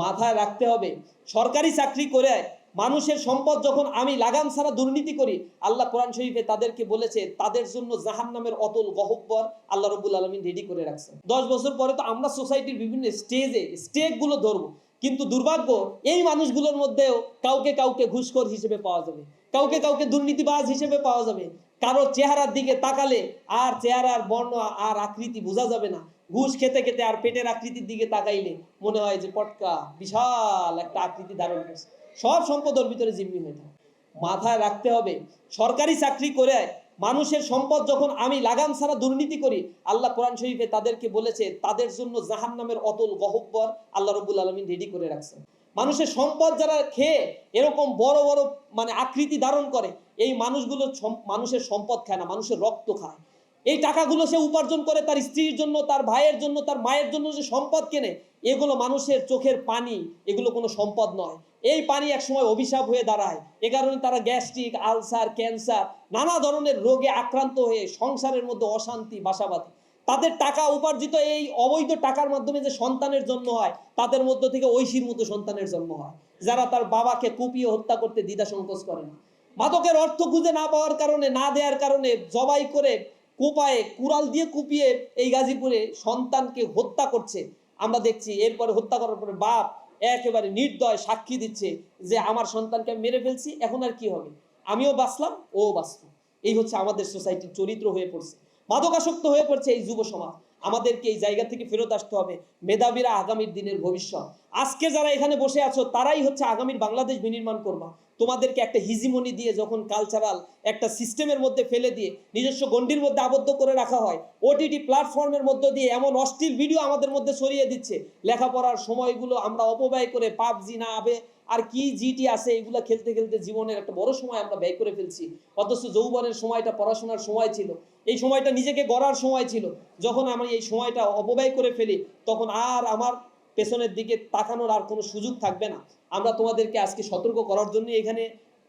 মাথায় রাখতে হবে। সরকারি চাকরি করে মানুষের সম্পদ যখন আমি লাগাম ছাড়া দুর্নীতি করি, আল্লাহ কোরআন শরীফে তাদেরকে বলেছে, তাদের জন্য জাহান নামের অতল গহব্বর আল্লাহ রবুল আলমিন রেডি করে রাখছে দশ বছর পরে তো আমরা সোসাইটির বিভিন্ন স্টেজে স্টেকগুলো ধরবো। কিন্তু দুর্ভাগ্য, এই মানুষগুলোর মধ্যেও কাউকে কাউকে ঘুষখোর হিসেবে পাওয়া যাবে। কাউকে কাউকে দুর্নীতিবাজ হিসেবে পাওয়া যাবে। কারও চেহারার দিকে তাকালে আর চেহারার বর্ণ আর আকৃতি বোঝা যাবে না। ঘুষ খেতে খেতে আর পেটের আকৃতির দিকে তাকাইলে মনে হয় যে পটকা, বিশাল একটা আকৃতি ধারণ করছে। সব সম্পদ ওর ভিতরে জিম্মি হয়ে থাকে। মাথায় রাখতে হবে, সরকারি চাকরি করে মানুষের সম্পদ যখন আমি লাগাম ছাড়া দুর্নীতি করি, আল্লাহ কোরআন শরীফে তাদেরকে বলেছে, তাদের জন্য জাহান নামের অতল গহব্বর আল্লাহ রবুল আলমিন রেডি করে রাখছেন। মানুষের সম্পদ যারা খেয়ে এরকম বড় বড় মানে আকৃতি ধারণ করে, এই মানুষগুলো মানুষের সম্পদ খায় না, মানুষের রক্ত খায়। এই টাকাগুলো সে উপার্জন করে তার স্ত্রীর জন্য, তার ভাইয়ের জন্য, তার মায়ের জন্য যে সম্পদ কেনে, এগুলো মানুষের চোখের পানি, এগুলো কোনো সম্পদ নয়। এই পানি একসময় অভিশাপ হয়ে দাঁড়ায়। এ কারণে তারা গ্যাস্ট্রিক, আলসার, ক্যান্সার, নানা ধরনের রোগে আক্রান্ত হয়ে সংসারের মধ্যে অশান্তি বাসা বাঁধে তাদের টাকা উপার্জিত এই অবৈধ টাকার মাধ্যমে যে সন্তানের জন্ম হয়, তাদের মধ্য থেকে ঐশীর মতো সন্তানের জন্ম হয়, যারা তার বাবাকে কুপিয়ে হত্যা করতে দ্বিধা সংকোচ করে না। মাদকের অর্থ খুঁজে না পাওয়ার কারণে, না দেওয়ার কারণে জবাই করে কোপায়ে, কুড়াল দিয়ে কুপিয়ে এই গাজীপুরে সন্তানকে হত্যা করছে। আমরা দেখছি এরপরে হত্যা করার পরে বাপ একেবারে নির্দয় সাক্ষী দিচ্ছে যে, আমার সন্তানকে মেরে ফেলছি, এখন আর কি হবে? আমিও বাঁচলাম, ও বাঁচলাম এই হচ্ছে আমাদের সোসাইটির চরিত্র হয়ে পড়ছে। মাদকাসক্ত হয়ে পড়ছে এই যুব সমাজ। আমাদেরকে এই জায়গা থেকে ফেরত আসতে হবে। মেধাবীরা আগামীর দিনের ভবিষ্যৎ। আজকে যারা এখানে বসে আছো, তারাই হচ্ছে আগামীর বাংলাদেশ বিনির্মাণ করবা তোমাদেরকে একটা হিজিমনি দিয়ে যখন কালচারাল একটা সিস্টেমের মধ্যে ফেলে দিয়ে নিজস্ব গণ্ডির মধ্যে আবদ্ধ করে রাখা হয় ওটিটি প্ল্যাটফর্মের মধ্য দিয়ে এমন অশ্লীল ভিডিও আমাদের মধ্যে ছড়িয়ে দিচ্ছে। লেখাপড়ার সময়গুলো আমরা অপব্যয় করে পাবজি না আবে আর কি জিটি আছে, এগুলো খেলতে খেলতে জীবনের একটা বড় সময় আমরা ব্যয় করে ফেলছি। অথচ যৌবনের সময়টা, পড়াশোনার সময় ছিল। এই সময়টা নিজেকে গড়ার সময় ছিল। যখন আমি এই সময়টা অপব্যয় করে ফেলি, তখন আর আমার পেছনের দিকে তাকানোর আর কোনো সুযোগ থাকবে না। আমরা তোমাদেরকে আজকে সতর্ক করার জন্য এখানে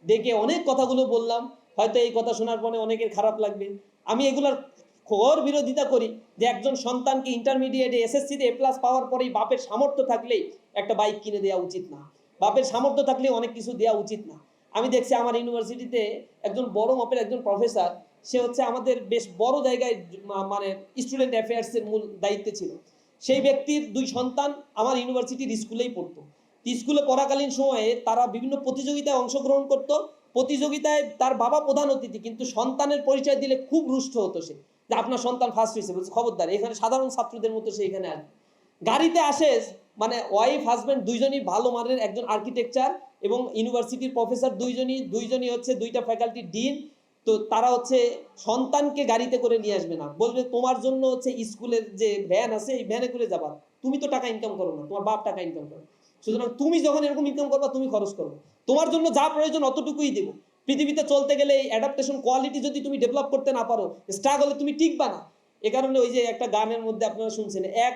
ডেকে অনেক কথাগুলো বললাম। হয়তো এই কথা শোনার পরে অনেকের খারাপ লাগবে। আমি এগুলোর ঘোর বিরোধিতা করি যে একজন সন্তানকে ইন্টারমিডিয়েটে এসএসসিতে এ প্লাস পাওয়ার পরেই বাপের সামর্থ্য থাকলেই একটা বাইক কিনে দেওয়া উচিত না। বাপের সামর্থ্য থাকলে অনেক কিছু দেওয়া উচিত না। আমি দেখছি আমার ইউনিভার্সিটিতে একজন বড় মাপের একজন প্রফেসর সে হচ্ছে আমাদের বেশ বড় জায়গায় মানে স্টুডেন্ট অ্যাফেয়ার্সের মূল দায়িত্বে ছিল। সেই ব্যক্তির দুই সন্তান আমার ইউনিভার্সিটির স্কুলেই পড়তো। স্কুলে পড়াকালীন সময়ে তারা বিভিন্ন প্রতিযোগিতায় অংশগ্রহণ করত। প্রতিযোগিতায় তার বাবা প্রধান অতিথি, কিন্তু সন্তানের পরিচয় দিলে খুব রুষ্ট হতো সে। যে আপনার সন্তান ফার্স্ট হয়েছে বলছে, খবরদার, এখানে সাধারণ ছাত্রদের মতো সে এখানে আসবে। গাড়িতে আসে মানে ওয়াইফ হাজব্যান্ড দুইজনই ভালো মানের একজন আর্কিটেকচার এবং ইউনিভার্সিটির প্রফেসর দুইজনই দুইজনই হচ্ছে দুইটা ফ্যাকাল্টি ডিন তো তারা হচ্ছে সন্তানকে গাড়িতে করে নিয়ে আসবে না। বলবে তোমার জন্য হচ্ছে স্কুলের যে ভ্যান আছে, এই ভ্যানে করে যাবা। তুমি তো টাকা ইনকাম করো না, তোমার বাপ টাকা ইনকাম করো। সুতরাং তুমি যখন এরকম ইনকাম করবা, তুমি খরচ করো। তোমার জন্য যা প্রয়োজন অতটুকুই দেবো। পৃথিবীতে চলতে গেলে এই অ্যাডাপ্টেশন কোয়ালিটি যদি তুমি ডেভেলপ করতে না পারো স্ট্রাগলে তুমি টিকবা না। এ কারণে ওই যে একটা গানের মধ্যে আপনারা শুনছেন, এক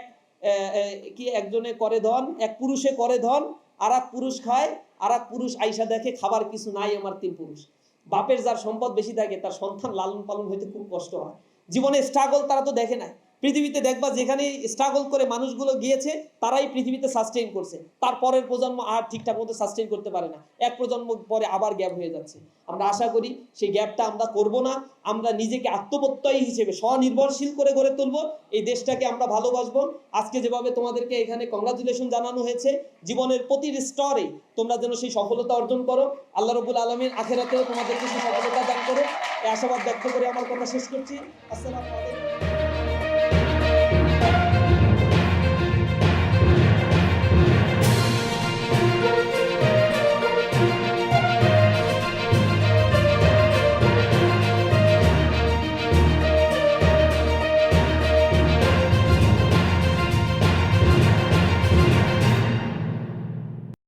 কি একজনে করে ধন, এক পুরুষে করে ধন আর এক পুরুষ খায় আর এক পুরুষ আইসা দেখে খাবার কিছু নাই আমার তিন পুরুষ। বাপের যার সম্পদ বেশি থাকে, তার সন্তান লালন পালন হইতে খুব কষ্ট হয়। জীবনে স্ট্রাগল তারা তো দেখে নাই। পৃথিবীতে দেখবা যেখানে স্ট্রাগল করে মানুষগুলো গিয়েছে, তারাই পৃথিবীতে সাস্টেইন করছে। তারপরের প্রজন্ম আর ঠিকঠাক মতো সাস্টেইন করতে পারে না। এক প্রজন্ম পরে আবার গ্যাপ হয়ে যাচ্ছে। আমরা আশা করি সেই গ্যাপটা আমরা করব না। আমরা নিজেকে আত্মপ্রত্যয়ী হিসেবে, স্বনির্ভরশীল করে গড়ে তুলবো। এই দেশটাকে আমরা ভালোবাসবো। আজকে যেভাবে তোমাদেরকে এখানে কংগ্রাচুলেশন জানানো হয়েছে, জীবনের প্রতিটি স্তরে তোমরা যেন সেই সফলতা অর্জন করো। আল্লাহ রবুল আলমীর আখেরাতেও তোমাদেরকে সেই সফলতা দান করো এই আশাবাদ ব্যক্ত করে আমার কথা শেষ করছি। আসসালামু আলাইকুম।